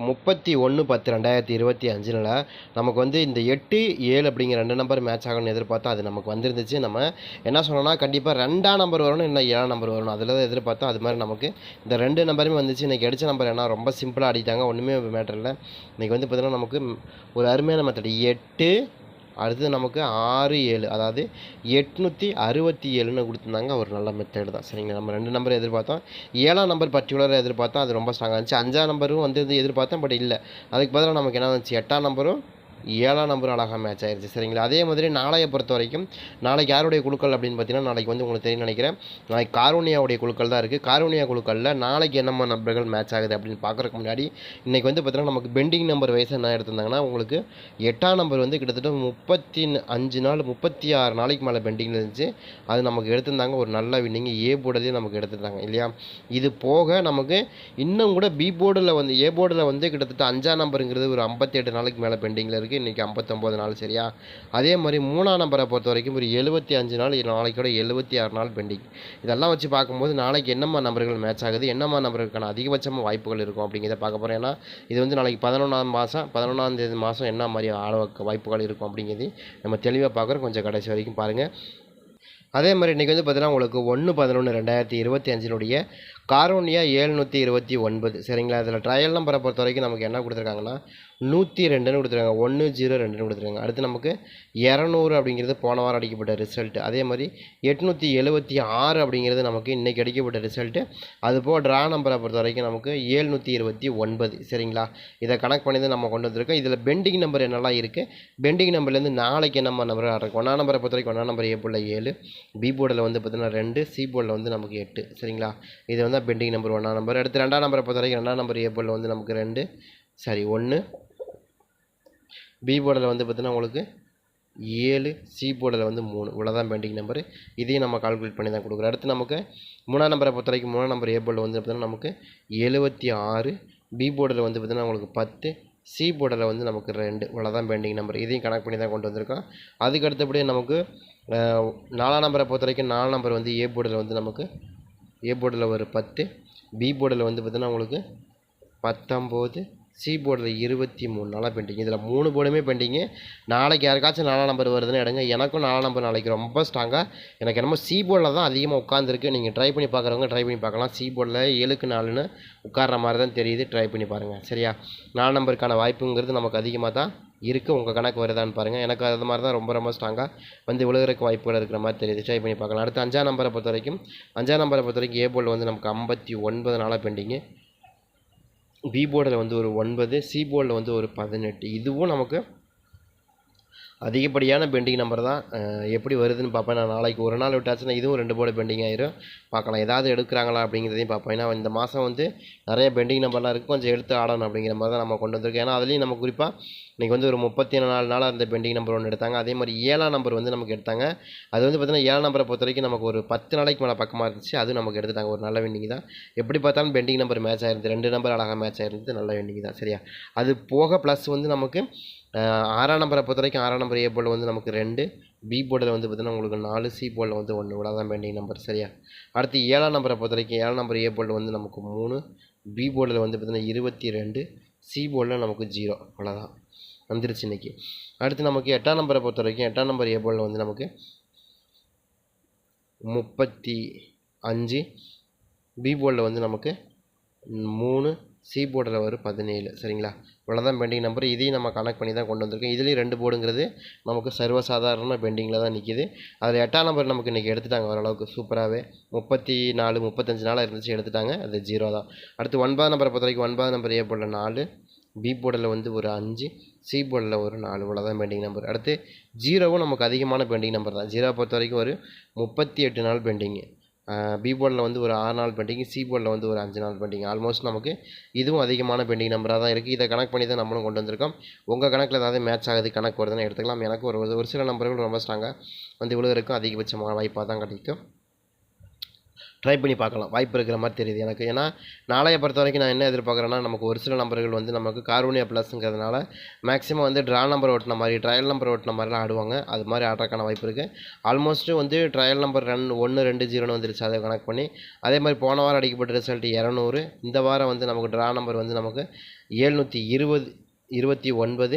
முப்பத்தி ஒன்று பத்து ரெண்டாயிரத்தி இருபத்தி அஞ்சில் நமக்கு வந்து இந்த எட்டு ஏழு அப்படிங்கிற ரெண்டு நம்பர் மேட்ச் ஆகணும்னு எதிர்பார்த்தா அது நமக்கு வந்துருந்துச்சு. நம்ம என்ன சொன்னோம்னா கண்டிப்பாக ரெண்டாம் நம்பர் வரணும் இல்லை ஏழாம் நம்பர் வரணும். அதில் தான் எதிர்பார்த்தோம். அது மாதிரி நமக்கு இந்த ரெண்டு நம்பருமே வந்துச்சு. இன்றைக்கி அடித்த நம்பர் என்ன ரொம்ப சிம்பிளாக அடித்தாங்க ஒன்றுமே மேட்டர் இல்லை. இன்றைக்கி வந்து பார்த்திங்கன்னா நமக்கு ஒரு அருமையான மெத்தட் எட்டு அடுத்தது நமக்கு ஆறு ஏழு. அதாவது எட்நூற்றி அறுபத்தி ஏழுன்னு கொடுத்துருந்தாங்க. ஒரு நல்ல மெத்தேடு தான். சரிங்களா? நம்ம ரெண்டு நம்பர் எதிர்பார்த்தோம். ஏழாம் நம்பர் பர்டிகுலராக எதிர்பார்த்தோம். அது ரொம்ப ஸ்ட்ராங்காக இருந்துச்சு. அஞ்சாம் நம்பரும் வந்து எதிர்பார்த்தேன் பட் இல்லை. அதுக்கு பதிலாக நமக்கு என்ன வந்துச்சு? எட்டாம் நம்பரும் ஏழாம் நம்பர் அழகாக மேட்ச் ஆயிருச்சு. சரிங்களா? அதே மாதிரி நாளையை பொறுத்த வரைக்கும் நாளைக்கு யாருடைய குழுக்கள் அப்படின்னு பார்த்தீங்கன்னா நாளைக்கு வந்து உங்களுக்கு தெரியும் நினைக்கிறேன். நாளைக்கு காரூனியாவுடைய குழுக்கள் தான் இருக்குது காரூனியா குழுக்களில் நாளைக்கு என்னம்மா நம்பர்கள் மேட்ச் ஆகுது அப்படின்னு பார்க்குறதுக்கு முன்னாடி இன்றைக்கி வந்து பார்த்தீங்கன்னா நமக்கு பெண்டிங் நம்பர் வயசு என்ன எடுத்திருந்தாங்கன்னா உங்களுக்கு எட்டாம் நம்பர் வந்து கிட்டத்தட்ட முப்பத்தி அஞ்சு நாள் முப்பத்தி ஆறு நாளைக்கு மேலே பெண்டிங்கில் இருந்துச்சு. அது நமக்கு எடுத்திருந்தாங்க. ஒரு நல்ல வின்னிங் ஏ போர்டுலேயே நமக்கு எடுத்துருந்தாங்க இல்லையா? இது போக நமக்கு இன்னும் கூட பி போர்டில் வந்து ஏ போர்டில் வந்து கிட்டத்தட்ட அஞ்சாம் நம்பருங்கிறது ஒரு ஐம்பத்தி எட்டு நாளைக்கு மேலே பெண்டிங்கில் இருக்குது இன்றைக்கி ஐம்பத்தொம்போது நாள் சரியா? அதே மாதிரி மூணாம் நம்பரை பொறுத்த வரைக்கும் ஒரு எழுபத்தி அஞ்சு நாள் நாளைக்கோட எழுபத்தி ஆறு நாள் பெண்டிங் இதெல்லாம் வச்சு பார்க்கும்போது நாளைக்கு என்னம்மா நம்பர்கள் மேட்ச் ஆகுது என்னம்மா நம்பருக்கான அதிகபட்சமாக வாய்ப்புகள் இருக்கும் அப்படிங்கிறத பார்க்க போகிறோம் ஏன்னா இது வந்து நாளைக்கு பதினொன்றாம் மாதம் பதினொன்றாம் தேதி மாதம் என்ன மாதிரி ஆட வாய்ப்புகள் இருக்கும் அப்படிங்கிறது நம்ம தெளிவாக பார்க்குறோம். கொஞ்சம் கடைசி வரைக்கும் பாருங்கள் அதே மாதிரி இன்றைக்கி வந்து பார்த்தீங்கன்னா உங்களுக்கு ஒன்று பதினொன்று ரெண்டாயிரத்தி இருபத்தி அஞ்சினுடைய காரோனியா ஏழ்நூற்றி இருபத்தி ஒன்பது. சரிங்களா? இதில் ட்ரையல் நம்பரை பொறுத்த வரைக்கும் நமக்கு என்ன கொடுத்துருக்காங்கன்னா நூற்றி ரெண்டுன்னு கொடுத்துருக்காங்க. ஒன்று ஜீரோ ரெண்டுன்னு கொடுத்துருக்காங்க. அடுத்து நமக்கு இரநூறு அப்படிங்கிறது போன வாரம் அடிக்கப்பட்ட ரிசல்ட் அதே மாதிரி எட்நூற்றி எழுபத்தி ஆறு அப்படிங்கிறது நமக்கு இன்றைக்கி அடிக்கப்பட்ட ரிசல்ட்டு அதுபோல் ட்ரா நம்பரை பொறுத்த வரைக்கும் நமக்கு ஏழ்நூற்றி இருபத்தி ஒன்பது. சரிங்களா? இதை கணக்கு பண்ணி தான் நம்ம கொண்டு வந்திருக்கோம். இதில் பெண்டிங் நம்பர் என்னெல்லாம் இருக்குது பெண்டிங் நம்பர்லேருந்து நாளைக்கு நம்ம நம்பர் ஆடுறோம் ஒன்றா நம்பரை பொறுத்த வரைக்கும் ஒன்றா நம்பர் ஏ போல் ஏழு பி போர்டில் வந்து பார்த்தீங்கன்னா ரெண்டு சி போர்டில் வந்து நமக்கு எட்டு. சரிங்களா? இது வந்து பெண்டிங் நம்பர் ஒன்றாம் நம்பர் அடுத்து ரெண்டாம் நம்பரை பொறுத்த வரைக்கும் ரெண்டாம் நம்பர் ஏ போர்டில் வந்து நமக்கு ரெண்டு. சாரி ஒன்று பி போர்டில் வந்து பார்த்தீங்கன்னா உங்களுக்கு ஏழு சி போர்டில் வந்து மூணு. இவ்வளோதான் பெண்டிங் நம்பரு. இதையும் நம்ம கால்குலேட் பண்ணி தான் கொடுக்குறோம். அடுத்து நமக்கு மூணாம் நம்பரை பொறுத்த வரைக்கும் மூணாம் நம்பர் ஏ போர்டில் வந்து பார்த்தீங்கன்னா நமக்கு எழுபத்தி ஆறு. பி போர்டில் வந்து பார்த்தீங்கன்னா உங்களுக்கு பத்து. சி போர்டில் வந்து நமக்கு ரெண்டு. இவ்வளோதான் பெண்டிங் நம்பர். இதையும் கனெக்ட் பண்ணி தான் கொண்டு வந்திருக்கோம். அதுக்கு அடுத்தபடியே நமக்கு நாலாம் நம்பரை பொறுத்த வரைக்கும் நாலாம் நம்பர் வந்து ஏ போர்டில் வந்து நமக்கு ஏ போர்டில் ஒரு பத்து பி போர்டில் வந்து பார்த்தீங்கன்னா உங்களுக்கு பத்தொம்போது சி போர்டில் இருபத்தி மூணு நாளாக பெண்டிங் இதில் மூணு போர்டுமே பெண்டிங்கு நாளைக்கு யாருக்காச்சும் நாலாம் நம்பர் வருதுன்னு எடுங்க. எனக்கும் நாலாம் நம்பர் நாளைக்கு ரொம்ப ஸ்ட்ராங்காக எனக்கு என்னமோ சி போர்டில் தான் அதிகமாக உட்காந்துருக்கு நீங்கள் ட்ரை பண்ணி பார்க்குறவங்க ட்ரை பண்ணி பார்க்கலாம். சி போர்டில் ஏழுக்கு நாலுன்னு உட்கார்ற மாதிரி தான் தெரியுது. ட்ரை பண்ணி பாருங்கள் சரியா? நாலு நம்பருக்கான வாய்ப்புங்கிறது நமக்கு அதிகமாக தான் இருக்குது உங்கள் கணக்கு வருதான்னு பாருங்கள் எனக்கு அது மாதிரி தான் ரொம்ப ரொம்ப ஸ்ட்ராங்காக வந்து விழுகிறக்கு வாய்ப்புகள் இருக்கிற மாதிரி தெரியுது. ட்ரை பண்ணி பார்க்கலாம். அடுத்து அஞ்சாம் நம்பரை பொறுத்த வரைக்கும் அஞ்சாம் நம்பரை பொறுத்த வரைக்கும் ஏ போர்டில் வந்து நமக்கு ஐம்பத்தி ஒன்பது நாளாக பெண்டிங்கு பி போர்டில் வந்து ஒரு ஒன்பது சி போர்டில் வந்து ஒரு பதினெட்டு. இதுவும் நமக்கு அதிகப்படியான பெண்டிங் நம்பர் தான். எப்படி வருதுன்னு பார்ப்பேன். நான் நாளைக்கு ஒரு நாள் விட்டாச்சுன்னா இதுவும் ரெண்டு போர்டு பெண்டிங் ஆயிரும். பார்க்கலாம். ஏதாவது எடுக்கிறாங்களா அப்படிங்கிறதையும் பார்ப்போம். ஏன்னா இந்த மாதம் வந்து நிறைய பெண்டிங் நம்பர்லாம் இருக்குது கொஞ்சம் எடுத்து ஆடணும் அப்படிங்கிற மாதிரி தான் நம்ம கொண்டு வந்திருக்கோம். ஏன்னா அதுலேயும் நம்ம குறிப்பாக இன்றைக்கி வந்து ஒரு முப்பத்தி நாலு நாள் அந்த பெண்டிங் நம்பர் ஒன்று எடுத்தாங்க. அதே மாதிரி ஏழாம் நம்பர் வந்து நமக்கு எடுத்தாங்க. அது வந்து பார்த்திங்கன்னா ஏழாம் நம்பரை பொறுத்த வரைக்கும் நமக்கு ஒரு பத்து நாளைக்கு மேலே பக்கமாக இருந்துச்சு. அது நமக்கு எடுத்துட்டாங்க. ஒரு நல்ல வெண்டிங் தான். எப்படி பார்த்தாலும் பெண்டிங் நம்பர் மேட்ச் ஆயிருந்து ரெண்டு நம்பர் அழகாக மேட்ச் ஆயிருந்து நல்ல வெண்டிங் தான். சரியா? அது போக ப்ளஸ் வந்து நமக்கு ஆறாம் நம்பரை பொறுத்த வரைக்கும் ஆறாம் நம்பர் ஏ போர்டில் வந்து நமக்கு ரெண்டு பி போர்டில் வந்து பார்த்தீங்கன்னா உங்களுக்கு நாலு சி போர்டில் வந்து ஒன்று இவ்வளோ தான் பெண்டிங் நம்பர் சரியா? அடுத்து ஏழாம் நம்பரை பொறுத்த வரைக்கும் ஏழாம் நம்பர் ஏ போர்டில் வந்து நமக்கு மூணு பி போர்டில் வந்து பார்த்தீங்கன்னா இருபத்தி ரெண்டு சி போர்டில் நமக்கு ஜீரோ அவ்வளோதான் வந்துருச்சு இன்றைக்கி அடுத்து நமக்கு எட்டாம் நம்பரை பொறுத்த வரைக்கும் எட்டாம் நம்பர் ஏ போர்டில் வந்து நமக்கு முப்பத்தி அஞ்சு பி போர்டில் வந்து நமக்கு மூணு சி போர்டில் வரும் பதினேழு. சரிங்களா? இவ்வளோதான் பெண்டிங் நம்பர் இதையும் நம்ம கனெக்ட் பண்ணி தான் கொண்டு வந்திருக்கோம். இதுலேயும் ரெண்டு போர்டுங்கிறது நமக்கு சர்வசாதாரண பெண்டிங்கில் தான் நிற்கிது அதில் எட்டாம் நம்பர் நமக்கு இன்றைக்கி எடுத்துட்டாங்க ஓரளவுக்கு சூப்பராகவே முப்பத்தி நாலு முப்பத்தஞ்சு நாளாக இருந்துச்சு எடுத்துட்டாங்க. அது ஜீரோ தான். அடுத்து ஒன்பதாம் நம்பரை பொறுத்த வரைக்கும் ஒன்பதாம் நம்பர் ஏ போர்டில் நாலு பி போர்டில் வந்து ஒரு அஞ்சு சி போர்டில் ஒரு நாலு. இவ்வளோதான் பெண்டிங் நம்பர் அடுத்து ஜீரோவும் நமக்கு அதிகமான பெண்டிங் நம்பர் தான். ஜீரோ பொறுத்த வரைக்கும் ஒரு முப்பத்தி எட்டு நாள் பெண்டிங்கு பி போர்டில் வந்து ஒரு ஆறு நாள் பெண்டிங் சி போர்டில் வந்து ஒரு அஞ்சு நாள் பெண்டிங் ஆல்மோஸ்ட் நமக்கு இதுவும் அதிகமான பெண்டிங் நம்பராக தான் இருக்குது இதை கணக்கு பண்ணி தான் நம்மளும் கொண்டு வந்திருக்கோம். உங்கள் கணக்கில் ஏதாவது மேட்ச் ஆகுது கணக்கு வருதுன்னு எடுத்துக்கலாம். எனக்கு ஒரு ஒரு சில நம்பர்கள் ரொம்ப ஸ்ட்ராங்காக வந்து இவ்வளோ இருக்கும் அதிகபட்சமான வாய்ப்பாக தான் கிடைக்கும். ட்ரை பண்ணி பார்க்கலாம். வாய்ப்பு இருக்கிற மாதிரி தெரியுது எனக்கு. ஏன்னா நாளைய பொறுத்த வரைக்கும் நான் என்ன எதிர்பார்க்குறேன்னா நமக்கு ஒரு சில நம்பர்கள் வந்து நமக்கு கார்போனியா ப்ளஸ்ங்கிறதுனால மேக்ஸிமம் வந்து ட்ரா நம்பர் ஓட்டின மாதிரி ட்ரையல் நம்பர் ஓட்டின மாதிரிலாம் ஆடுவாங்க. அது மாதிரி ஆடுறதுக்கான வாய்ப்பு இருக்குது ஆல்மோஸ்ட்டு வந்து ட்ரையல் நம்பர் ரன் ஒன்று ரெண்டு ஜீரோன்னு வந்துருச்சு. அதை கணக்கு பண்ணி அதே மாதிரி போன வாரம் அடிக்கப்பட்ட ரிசல்ட் இரநூறு. இந்த வாரம் வந்து நமக்கு ட்ரா நம்பர் வந்து நமக்கு ஏழ்நூற்றி இருபது இருபத்தி ஒன்பது.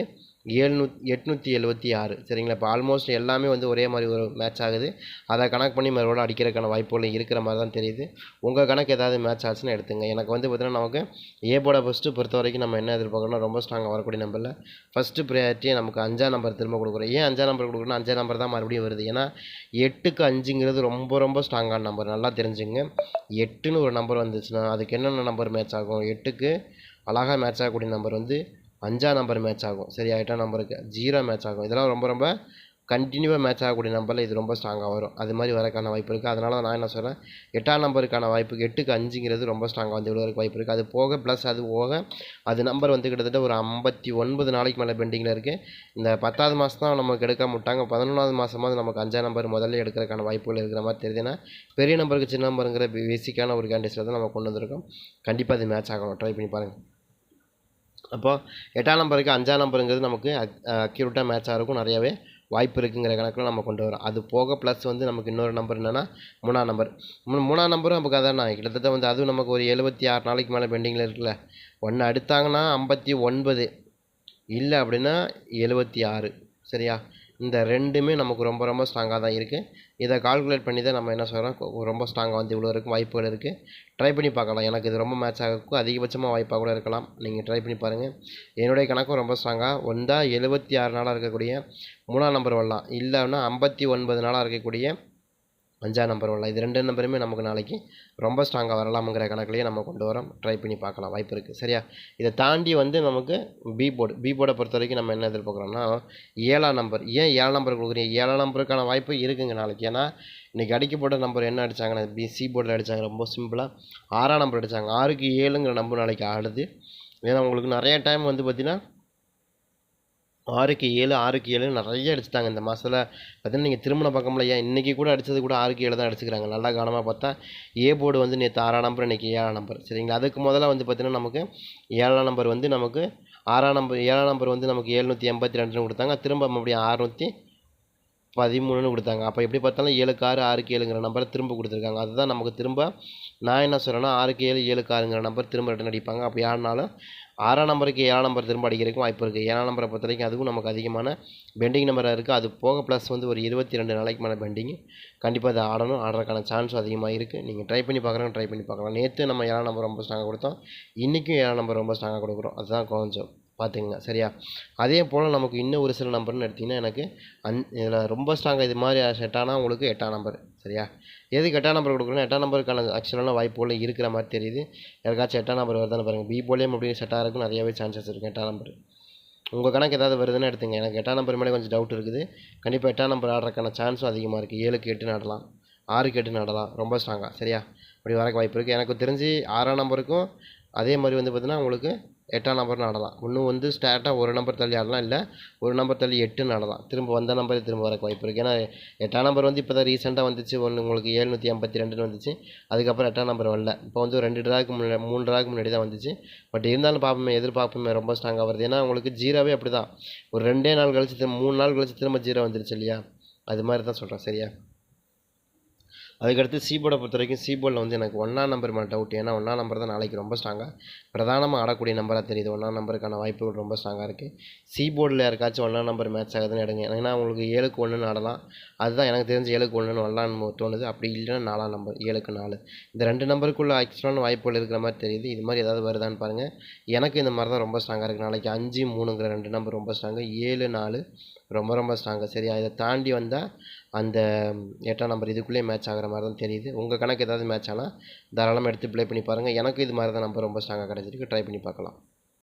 ஏழ்நூத் எட்நூற்றி எழுபத்தி ஆறு. சரிங்களா? இப்போ ஆல்மோஸ்ட் எல்லாமே வந்து ஒரே மாதிரி ஒரு மேட்ச் ஆகுது. அதை கணக்கு பண்ணி மறுபடியும் அடிக்கிறதுக்கான வாய்ப்புகள் இருக்கிற மாதிரி தான் தெரியுது. உங்கள் கணக்கு ஏதாவது மேட்ச் ஆச்சுன்னா எடுத்துங்க. எனக்கு வந்து பார்த்தீங்கன்னா நமக்கு ஏ போட ஃபஸ்ட்டு பொறுத்த வரைக்கும் நம்ம என்ன எதிர்பார்க்கணும் ரொம்ப ஸ்ட்ராங்காக வரக்கூடிய நம்பரில் ஃபஸ்ட்டு ப்ரையாரிட்டி நமக்கு அஞ்சாம் நம்பர் திரும்ப கொடுக்குறோம். ஏன் அஞ்சாம் நம்பர் கொடுக்குறோம் அஞ்சாம் நம்பர் தான் மறுபடியும் வருது. ஏன்னா எட்டுக்கு அஞ்சுங்கிறது ரொம்ப ரொம்ப ஸ்ட்ராங்கான நம்பர் நல்லா தெரிஞ்சுங்க. எட்டுன்னு ஒரு நம்பர் வந்துச்சுன்னா அதுக்கு என்னென்ன நம்பர் மேட்ச் ஆகும்? எட்டுக்கு அழகாக மேட்ச் ஆகக்கூடிய நம்பர் வந்து அஞ்சாம் நம்பர் மேட்ச் ஆகும். சரியா எட்டாம் நம்பருக்கு ஜீரோ மேட்ச் ஆகும். இதெல்லாம் ரொம்ப ரொம்ப கண்டினியூவாக மேட்ச் ஆகக்கூடிய நம்பரில் இது ரொம்ப ஸ்ட்ராங்காக வரும். அது மாதிரி வரக்கான வாய்ப்பு இருக்குது அதனால தான் நான் என்ன சொல்கிறேன் எட்டாம் நம்பருக்கான வாய்ப்பு எட்டுக்கு அஞ்சுங்கிறது ரொம்ப ஸ்ட்ராங்காக வந்து விழுவதற்கு வாய்ப்பு இருக்குது அது போக ப்ளஸ் அது போக அது நம்பர் வந்து கிட்டத்தட்ட ஒரு ஐம்பத்தி ஒன்பது நாளைக்கு மேலே பெண்டிங்கில் இருக்குது இந்த பத்தாவது மாதம் தான் நமக்கு எடுக்க மாட்டாங்க பதினொன்றாவது மாதமாவது நமக்கு அஞ்சாம் நம்பர் முதல்ல எடுக்கிறதுக்கான வாய்ப்புகள் இருக்கிற மாதிரி தெரியுதுன்னா பெரிய நம்பருக்கு சின்ன நம்பருங்கிற பேசிக்கான ஒரு கேண்டிஸில் தான் நம்ம கொண்டு வந்திருக்கோம். கண்டிப்பாக அது மேட்ச் ஆகணும். ட்ரை பண்ணி பாருங்கள் அப்போது எட்டாம் நம்பருக்கு அஞ்சாம் நம்பருங்கிறது நமக்கு அக்யூரேட்டாக மேட்ச் ஆகிறக்கும் நிறையவே வாய்ப்பு இருக்குங்கிற கணக்கில் நம்ம கொண்டு வரோம் அது போக ப்ளஸ் வந்து நமக்கு இன்னொரு நம்பர் என்னென்னா மூணாம் நம்பர் மூணு மூணாம் நம்பரும் நமக்கு அதான் கிட்டத்தட்ட வந்து அதுவும் நமக்கு ஒரு எழுபத்தி ஆறு நாளைக்கு மேலே பெண்டிங்கில் இருக்குல்ல. ஒன்று அடுத்தாங்கன்னா ஐம்பத்தி ஒன்பது. இல்லை அப்படின்னா எழுபத்தி ஆறு. சரியா? இந்த ரெண்டுமே நமக்கு ரொம்ப ரொம்ப ஸ்ட்ராங்காக தான் இருக்குது இதை கால்குலேட் பண்ணி தான் நம்ம என்ன சொல்கிறோம் ரொம்ப ஸ்ட்ராங்காக வந்து இவ்வளோ இருக்கும் வாய்ப்புகள் இருக்குது ட்ரை பண்ணி பார்க்கலாம். எனக்கு இது ரொம்ப மேட்ச் ஆகிறதுக்கும் அதிகபட்சமாக வாய்ப்பாக கூட இருக்கலாம். நீங்கள் ட்ரை பண்ணி பாருங்கள் என்னுடைய கணக்கும் ரொம்ப ஸ்ட்ராங்காக ஒன்றா எழுபத்தி ஆறு நாளாக இருக்கக்கூடிய மூணாம் நம்பர் வரலாம். இல்லைன்னா ஐம்பத்தி ஒன்பது நாளாக இருக்கக்கூடிய அஞ்சாம் நம்பர் வரலாம் இது ரெண்டு நம்பருமே நமக்கு நாளைக்கு ரொம்ப ஸ்ட்ராங்காக வரலாமுங்கிற கணக்குலேயே நம்ம கொண்டு வரோம். ட்ரை பண்ணி பார்க்கலாம். வாய்ப்பு இருக்குது சரியா? இதை தாண்டி வந்து நமக்கு பி போர்டு பி போர்டை பொறுத்த வரைக்கும் நம்ம என்ன எதிர்பார்க்குறோம்னா ஏழாம் நம்பர். ஏன் ஏழாம் நம்பர் கொடுக்குறீங்க? ஏழாம் நம்பருக்கான வாய்ப்பு இருக்குங்க நாளைக்கு. ஏன்னா இன்றைக்கி அடிக்கப்பட்ட நம்பர் என்ன அடித்தாங்கன்னா பி சி போர்டில் அடித்தாங்க ரொம்ப சிம்பிளாக ஆறாம் நம்பர் அடித்தாங்க ஆறுக்கு ஏழுங்கிற நம்பர் நாளைக்கு ஆடுது. ஏன்னா உங்களுக்கு நிறைய டைம் வந்து பார்த்திங்கன்னா ஆறுக்கு ஏழு ஆறுக்கு ஏழு நிறைய அடிச்சிட்டாங்க. இந்த மாதத்தில் பார்த்தீங்கன்னா நீங்கள் திருமண பக்கம்ல ஏன் இன்றைக்கி கூட அடித்தது கூட ஆறுக்கு ஏழு தான் அடிச்சுக்கிறாங்க. நல்லா கவனமாக பார்த்தா ஏ போர்டு வந்து நேற்று ஆறாம் நம்பர் இன்றைக்கி ஏழாம் நம்பர் சரிங்களா? அதுக்கு முதல்ல வந்து பார்த்திங்கன்னா நமக்கு ஏழாம் நம்பர் வந்து நமக்கு ஆறாம் நம்பர் ஏழாம் நம்பர் வந்து நமக்கு எழுநூற்றி எண்பத்தி ரெண்டுன்னு கொடுத்தாங்க. திரும்ப மறுபடியும் அறுநூற்றி பதிமூணுன்னு கொடுத்தாங்க. அப்போ எப்படி பார்த்தாலும் ஏழுக்கு ஆறு ஆறுக்கு ஏழுங்கிற நம்பரை திரும்ப கொடுத்துருக்காங்க. அதுதான் நமக்கு திரும்ப நான் என்ன சொல்கிறேன்னா ஆறுக்கு ஏழு ஏழுக்கு ஆறுங்கிற நம்பர் திரும்ப ரிட்டன் அடிப்பாங்க. அப்படி யாருனாலும் ஆறாம் நம்பருக்கு ஏழாம் நம்பர் திரும்ப அடிக்கிறதுக்கும் வாய்ப்பு இருக்குது ஏழாம் நம்பரை பொறுத்த வரைக்கும் அதுவும் நமக்கு அதிகமான பெண்டிங் நம்பராக இருக்குது அது போக ப்ளஸ் வந்து ஒரு இருபத்தி ரெண்டு நாளைக்கு மேலே பெண்டிங் கண்டிப்பாக அதை ஆடணும். ஆடுறதுக்கான சான்ஸும் அதிகமாக இருக்குது நீங்கள் ட்ரை பண்ணி பார்க்குறவங்க ட்ரை பண்ணி பார்க்கலாம். நேற்று நம்ம ஏழாம் நம்பர் ரொம்ப ஸ்ட்ராங்காக கொடுத்தோம். இன்றைக்கும் ஏழாம் நம்பர் ரொம்ப ஸ்ட்ராங்காக கொடுக்குறோம். அதுதான் கொஞ்சம் பார்த்துங்க சரியா? அதே போல் நமக்கு இன்னும் ஒரு சில நம்பர்னு எடுத்திங்கன்னா எனக்கு அந் இதில் ரொம்ப ஸ்ட்ராங்காக இது மாதிரி செட்டானா உங்களுக்கு எட்டாம் நம்பர் சரியா? எதுக்கு எட்டாம் நம்பர் கொடுக்குறோன்னா எட்டாம் நம்பருக்கான ஆக்சுவலான வாய்ப்புகள் இருக்கிற மாதிரி தெரியுது. யாருக்காச்சும் எட்டாம் நம்பர் வருதான்னு பாருங்கள் பி போலேயும் அப்படி செட்டாக இருக்கும் நிறையாவே சான்சஸ் இருக்குது எட்டாம் நம்பர் உங்கள் கணக்கு ஏதாவது வருதுன்னு எடுத்துங்க. எனக்கு எட்டாம் நம்பர் மேலே கொஞ்சம் டவுட் இருக்குது. கண்டிப்பாக எட்டாம் நம்பர் ஆடுறதுக்கான சான்ஸும் அதிகமாக இருக்குது ஏழுக்கு எட்டு நடலாம். ஆறுக்கு எட்டு நடலாம். ரொம்ப ஸ்ட்ராங்காக சரியா? அப்படி வரக்கு வாய்ப்பு இருக்குது எனக்கு தெரிஞ்சு ஆறாம் நம்பருக்கும் அதே மாதிரி வந்து பார்த்தீங்கன்னா உங்களுக்கு எட்டாம் நம்பர் நடலாம். இன்னும் வந்து ஸ்டார்ட்டாக ஒரு நம்பர் தள்ளி ஆடலாம் இல்லை ஒரு நம்பர் தள்ளி எட்டுன்னு நடலாம். திரும்ப வந்த நம்பரே திரும்ப வரக்கு வாய்ப்பு இருக்குது ஏன்னா எட்டாம் நம்பர் வந்து இப்போ தான் ரீசெண்டாக வந்துச்சு. ஒன்று உங்களுக்கு ஏழ்நூற்றி ஐம்பத்தி ரெண்டுன்னு வந்துச்சு. அதுக்கப்புறம் எட்டாம் நம்பர் வரல. இப்போ வந்து ஒரு ரெண்டு ட்ராக்கு முன்னாடி மூணு ட்ராக்கு முன்னாடி தான் வந்துச்சு. பட் இருந்தாலும் பார்ப்போமே எதிர்பார்ப்போமே ரொம்ப ஸ்ட்ராங்காக வருது. ஏன்னா உங்களுக்கு ஜீரோவே அப்படி தான் ஒரு ரெண்டே நாள் கழிச்சு திரும்ப மூணு நாள் கழிச்சு திரும்ப ஜீரோ வந்துருச்சு இல்லையா? அது மாதிரி தான் சொல்கிறேன் சரியா? அதுக்கடுத்து சீபோர்டை பொறுத்த வரைக்கும் சீபோர்டில் வந்து எனக்கு ஒன்றாம் நம்பர் மேலே டவுட் ஏன்னா ஒன்றாம் நம்பர் தான் நாளைக்கு ரொம்ப ஸ்ட்ராங்காக பிரதானமாக ஆடக்கூடிய நம்பராக தெரியுது. ஒன்றாம் நம்பருக்கான வாய்ப்புகள் ரொம்ப ஸ்ட்ராங்காக இருக்குது சீபோர்டில் யாருக்காச்சும் ஒன்றாம் நம்பர் மேட்ச் ஆகுதுன்னு எடுங்க. ஏன்னா உங்களுக்கு ஏழுக்கு ஒன்றுன்னு ஆடலாம். அதுதான் எனக்கு தெரிஞ்சு ஏழுக்கு ஒன்றுன்னு வரலான்னு தோணுது. அப்படி இல்லைன்னா நாலாம் நம்பர் ஏழுக்கு நாலு. இந்த ரெண்டு நம்பருக்குள்ளே ஆக்சுவலான வாய்ப்புகள் இருக்கிற மாதிரி தெரியுது. இது மாதிரி ஏதாவது வருதான்னு பாருங்கள் எனக்கு இந்த மாதிரி தான் ரொம்ப ஸ்ட்ராங்காக இருக்குது நாளைக்கு அஞ்சு மூணுங்கிற ரெண்டு நம்பர் ரொம்ப ஸ்ட்ராங்கு ஏழு நாலு ரொம்ப ரொம்ப ஸ்ட்ராங்கு சரியா இதை தாண்டி வந்தால் அந்த எட்டாம் நம்பர் இதுக்குள்ளேயே மேட்ச் ஆகிற மாதிரி தான் தெரியுது. உங்கள் கணக்கு ஏதாவது மேட்ச் ஆனால் தாராளமாக எடுத்து ப்ளே பண்ணி பாருங்கள் எனக்கு இது மாதிரி தான் நம்பர் ரொம்ப ஸ்ட்ராங்காக கிடச்சிருக்கு. ட்ரை பண்ணி பார்க்கலாம்.